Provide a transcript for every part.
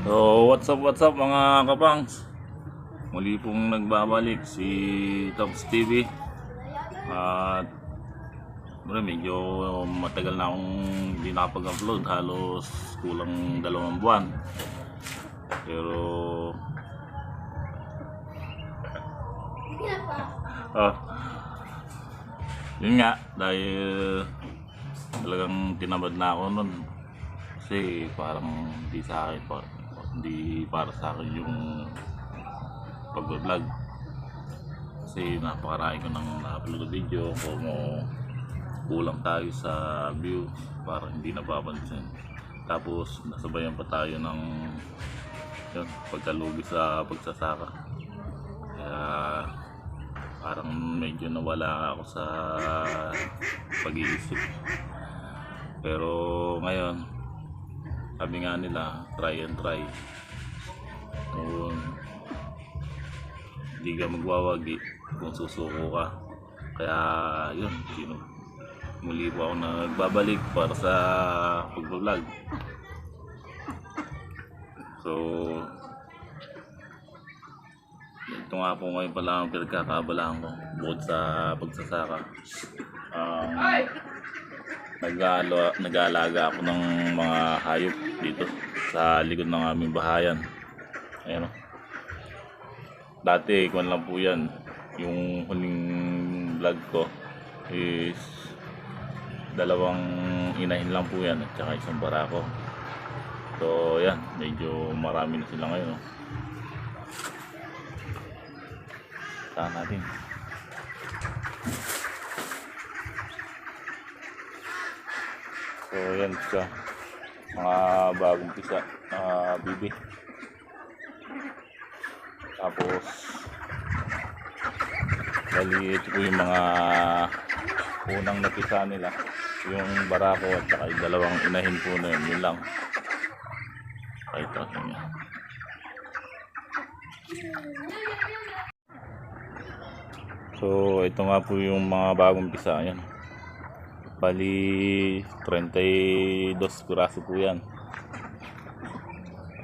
So, what's up, what's up mga kapangs? Muli pong nagbabalik si Tops TV At Mura, medyo matagal na akong hindi nakapag-upload. Halos kulang dalawang buwan. Pero Ah, yun nga, dahil talagang tinamad na ako nun. Kasi parang hindi sa akin pa hindi para sa akin yung pag-vlog. Kasi napakarami ko ng na-upload na video kung kulang tayo sa view parang hindi napapansin. Tapos nasabayan pa tayo ng yun, pagkalugi sa pagsasaka. Kaya parang medyo nawala ako sa pag-iisip. Pero ngayon sabi nga nila try and try. Kung hindi ka magwawagi kung susuko ka. Kaya yun sino? Muli po ako nagbabalik para sa pag-vlog. So ito nga po ngayon pala ang pinagkakaabalahan ko bukod sa pagsasaka. Um, nag-aalaga ako ng mga hayop dito sa likod ng aming bahayan. Ayan o dati kung lang po yan. Yung huling vlog ko is dalawang inahin lang po yan at saka isang barako. So yan medyo marami na sila ngayon oh. saan natin? So yan siya. Mga bagong pisa na bibi. Tapos bali ito po yung mga unang napisa nila. Yung barako at saka yung dalawang inahin po na yun. Yun lang. Ay, ito. Yan. So ito nga po yung mga bagong pisa. Ayan. Bali 32 piraso po yan.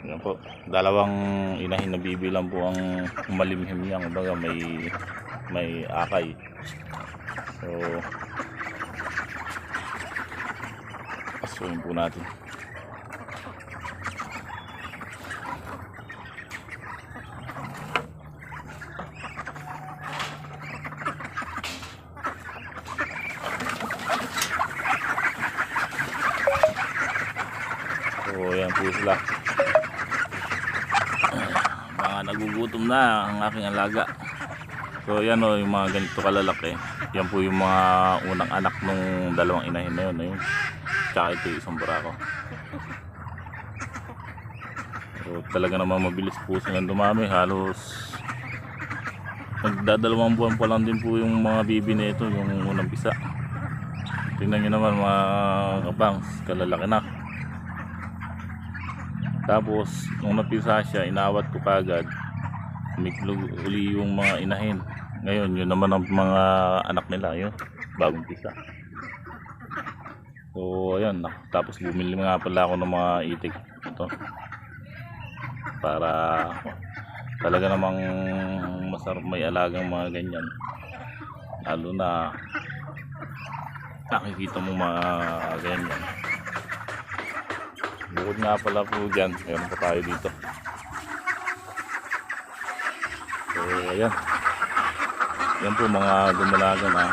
Yan po. Dalawang inahin na bibi lang po ang malimhim niya. Kumbaga may may akay. So pasuhin po natin. So yan po sila. Mga nagugutom na ang aking alaga. So yan o yung mga ganito kalalaki. Yan po yung mga unang anak nung dalawang inahin na yun. Ayun. Tsaka ito yung isang barako. So talaga naman mabilis po silang dumami. Halos nagdadalawang buwan pa lang din po yung mga bibi na ito. Yung unang bisa. Tingnan nyo naman mga kabangs. Kalalaki na. Tapos, nung napisa siya, inawat ko kagad. Umiklog uli yung mga inahin. Ngayon, yun naman ang mga anak nila. Yun, bagong pisa. So, ayun. Tapos, bumili nga pala ako ng mga itik. Ito. Para talaga namang masarap may alagang mga ganyan. Lalo na nakikita mo mga ganyan. Bukod nga pala po dyan, meron pa tayo dito. So, ayan. Yan po mga dumalaga na.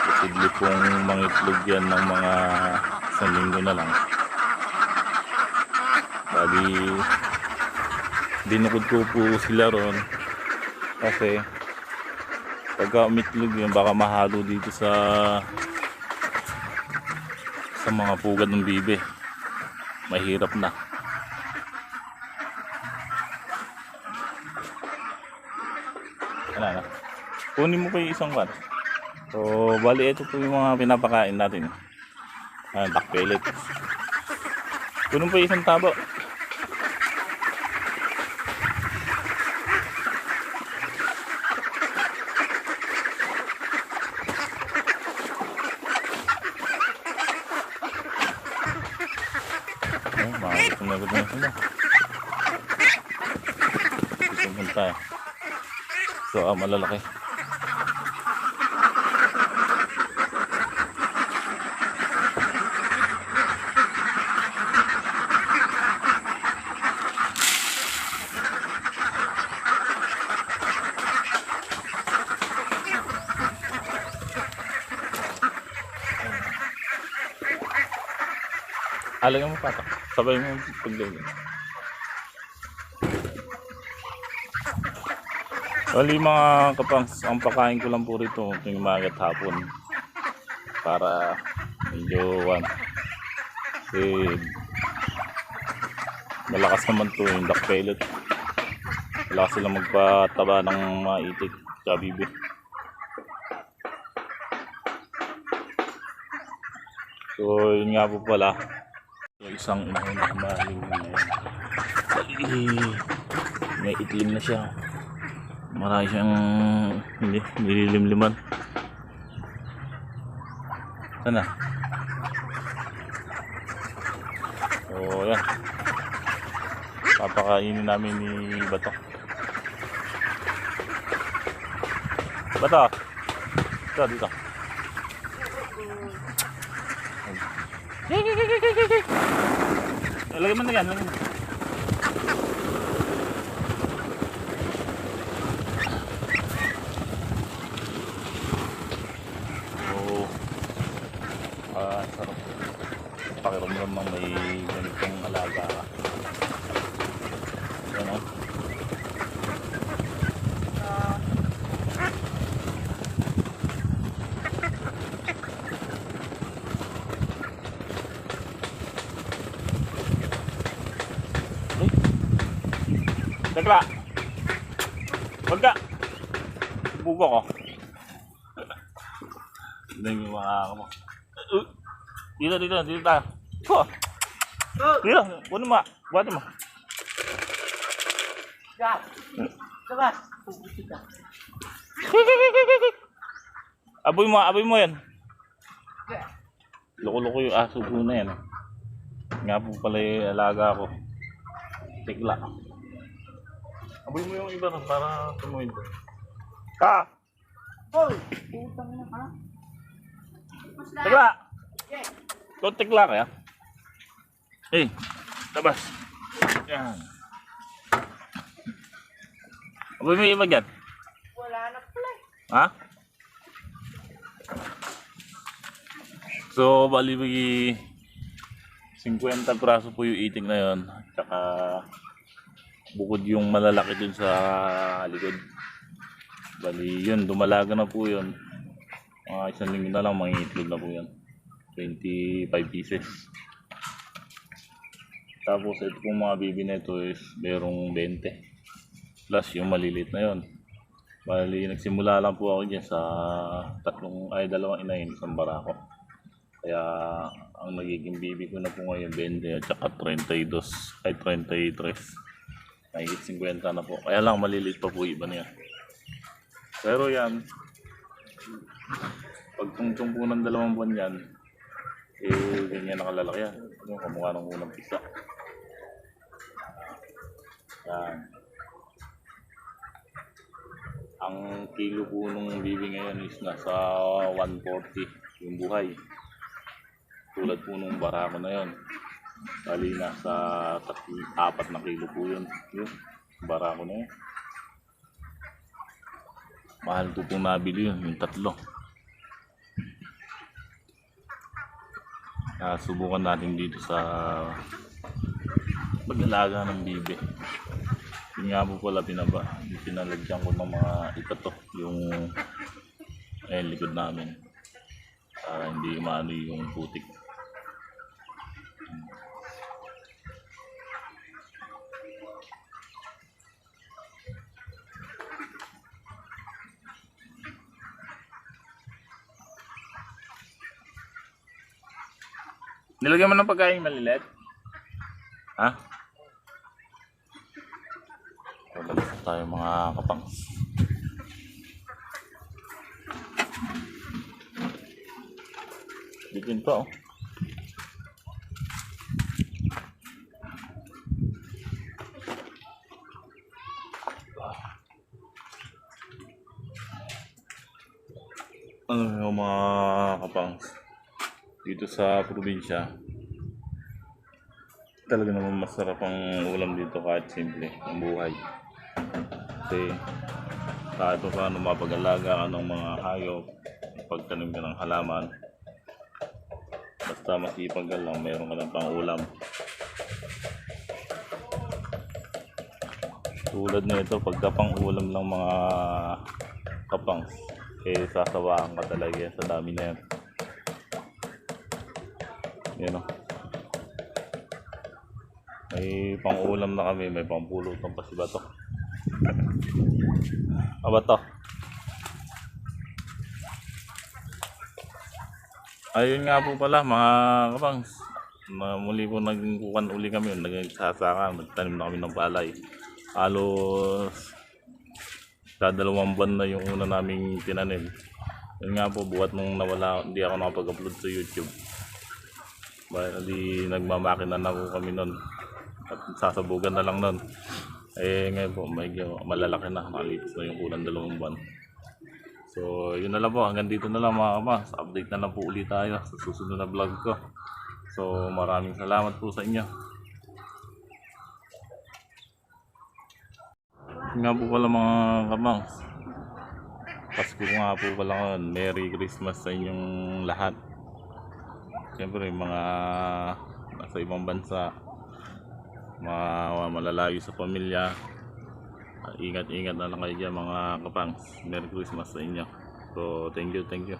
Posible pong mangitlog yan ng mga isang linggo na lang. Bali, dinukod ko po sila ron. Kasi, pagka umitlog yun, baka mahalo dito sa sa mga pugad ng bibe mahirap na. Wala na. Kunin mo pa yung isang kan. So, bali ito po yung mga pinapakain natin. Ah, duck pellet. Kunin pa yung isang tabo. Na sila. pupunta. So, ah, malalaki. Alagyan mo patak. Sabay mo paglagyan. Bali mga kapangs, ang pakain ko lang po rito tuwing umaga hapon. Para medyo one. Kasi malakas naman to yung duck pellet. Malakas sila magpataba ng mga itik sa bibig. So yun nga po pala. Isang inahon na maling. Bali, may itlim na siya. Marami siyang nililimliman. Sana. So, yan. Papakainin namin ni Bato. Bato! Dito, dito. Lagyan mo na yan. Lagyan mo. Oo. Ah, sarap. Pakiramdam ng may ganitong alaga Tekla! Huwag ka! Bugo ko. Hindi mo. Uh, Dito, dito, dito tayo. Oh. Dito, kunin mo. Buhatin mo. Aboy mo, aboy mo yan. Loko-loko yung aso ko na yan. Nga po pala yung alaga ko. Tikla. Aboy mo yung iba rin para tumuhin ko. Ka! Hoy! Putang na ha? Tikla! Ito tikla kaya? Eh, tabas. Yan. Aboy mo yung iba dyan. Wala na pala eh. Ha? So, bali may 50 praso po yung iting na yon. Tsaka bukod yung malalaki dun sa likod. Bali yun, dumalaga na po yun. Mga isang linggo na lang, mga itlog na po yun. 25 pieces. Tapos ito pong mga bibi na ito is merong 20. Plus yung malilit na yon. Bali, nagsimula lang po ako dyan sa tatlong, ay dalawang inahin, isang barako. Kaya, ang nagiging bibi ko na po ngayon, 20 at saka 32, ay 33. Nahigit 50 na po. Kaya lang, maliliit pa po iba niya. Pero yan, pag tungtong po ng dalawang buwan yan, eh, ganyan nakalalaki yan. Yung kamukha ng unang pisa. Yan. Ang kilo po nung bibi ngayon is nasa 140 yung buhay. Tulad po nung barako na yon. Bali nasa tatlo, apat na kilo po yun. Yun, barako na yun. Mahal po pong nabili yun, yung tatlo. Ah, subukan natin dito sa pag-alaga ng bibi. Yun nga po pala pinaba. Pinalagyan ko ng mga ikato yung eh, likod namin. Para hindi maano yung putik. Nilagyan mo ng pagkain malilit? Ha? Wala tayo mga kapang. Bitin pa oh. Ano yung mga kapang? Dito sa probinsya talaga naman masarap ang ulam dito kahit simple ang buhay. Kasi kahit pa paano mapag-alaga ka ng mga hayop pagtanim ka ng halaman basta masipag ka lang meron ka lang pang ulam. Tulad nito pagka pang ulam ng mga kapangs eh sasawaan ka talaga sa dami na yan yan o. May pang ulam na kami. May pang pulutan pa si Bato. Ah Bato. Ayun nga po pala mga kapangs muli po nagkukan uli kami. Nagsasaka nagtanim na kami ng palay. Halos kadalawang buwan na yung una naming tinanim. Yun nga po, buhat nung nawala, hindi ako nakapag-upload sa YouTube. Bali, nagmamakina na po kami nun. At sasabugan na lang nun. Eh, ngayon po, medyo malalaki na. Nakalipas na yung kulang dalawang buwan. So, yun na lang po. Hanggang dito na lang mga kapas. Update na lang po ulit tayo sa susunod na vlog ko. So, maraming salamat po sa inyo. nga po pala mga kamangs Pasko nga po pala ngayon Merry Christmas sa inyong lahat Siyempre mga nasa ibang bansa mga malalayo sa pamilya. Ingat-ingat na lang kayo dyan mga kapangs. Merry Christmas sa inyo. So thank you thank you